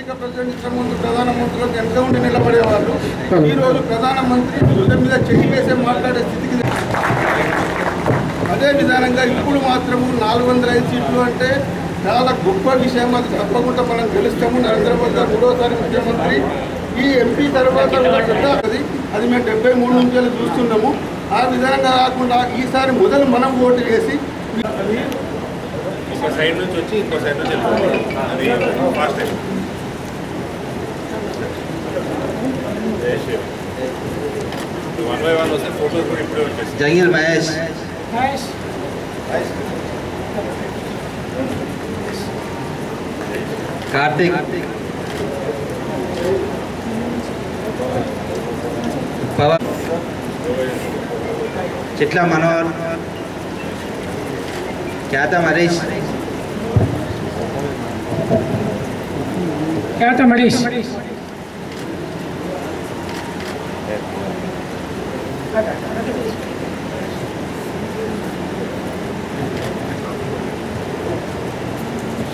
ఎన్నిక ప్రజల ముందు ప్రధానమంత్రులకు వెనక ఉండి నిలబడేవాళ్ళు ఈ రోజు ప్రధానమంత్రి మీద చెయ్యి వేసే మాట్లాడే స్థితికి అదే విధానంగా ఇప్పుడు మాత్రము నాలుగు వందల ఐదు సీట్లు అంటే చాలా గొప్ప విషయం. అది తప్పకుండా మనం గెలుస్తాము. నరేంద్ర మోదీ గారు మూడోసారి ముఖ్యమంత్రి. ఈ ఎంపీ తర్వాత అది. అది మేము డెబ్బై మూడు నుంచి చూస్తున్నాము. ఆ విధంగా కాకుండా ఈసారి మొదలు మనం ఓటు వేసి ఒక సైడ్ నుంచి వచ్చి ఇంకో సైడ్ నుంచి వెళ్ళిపోవాలి అది ఫాస్ట్ జంగిల్ మహేష్ కార్తీక్ పవన్ చిట్ల మనోహర్ ఖ్యాత హరీష్ ఖ్యాత మడీష్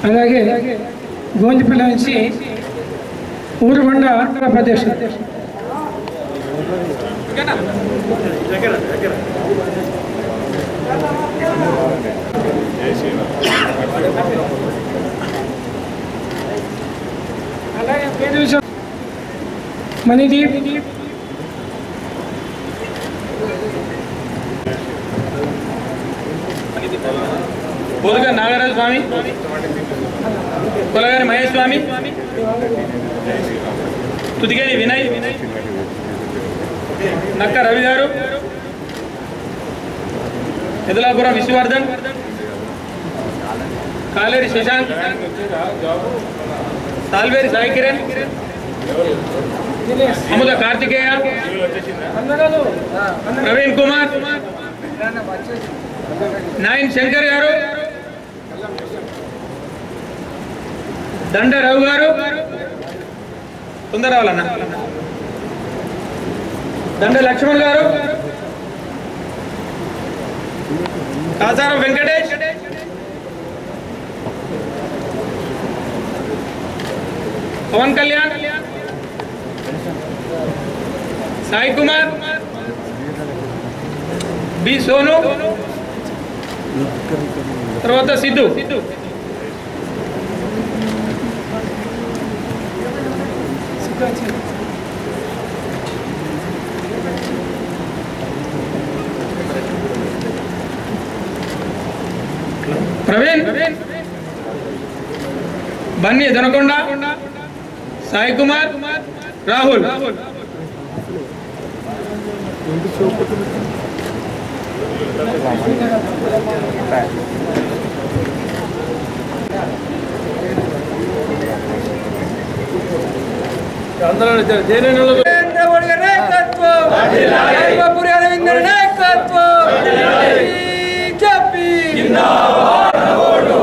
అలాగే గోంజిపల్లి నుంచి ఊరుగొండ ఆంధ్రప్రదేశ్ అలాగే పేరు బోధగా నాగరాజ స్వామి కొలగాని మహేష్ స్వామి తుదిగేని వినయ్ నక్క రవి గారు ఎదులాపురం విష్ణువర్ధన్ కాలేరి శశాంక్ సాల్వేరి సాయి కిరణ్ అముద కార్తికేయ ప్రవీణ్ కుమార్ నాయన్ శంకర్ గారు దండ రావు గారు తొందరవాలన్న దండ లక్ష్మణ్ గారు కాసారం వెంకటేష్ పవన్ కళ్యాణ్ సాయి కుమార్ బి సోను తర్వాత సిద్ధు. ప్రవీణ్. బన్నీ దనకొండ. సాయి కుమార్. రాహుల్. రాహుల్. ನರೇಂದ್ರ ಮೋದಿ ನಾಯಕತ್ವ ಪುರಿ ಅರವಿಂದ ನಾಯಕತ್ವ ಬಿಜೆಪಿ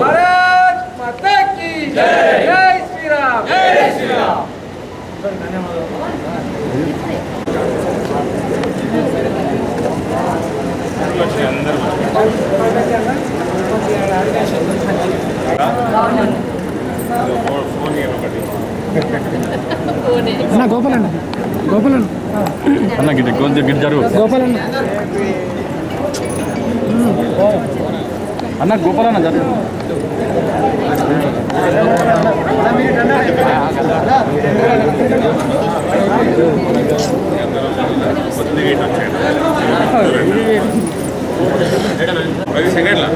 ಭಾರತ್ ಮಾತಾ ಕಿ ಜೈ ಶ್ರೀರಾಮ್ ಜೈ ಶ್ರೀರಾಮ್ ಧನ್ಯವಾದ అన్న గోపాలన్న. గోపాలన్న. అన్న గిట్ కొంచెం గిట్ వచ్చాడు Hay que sacarla.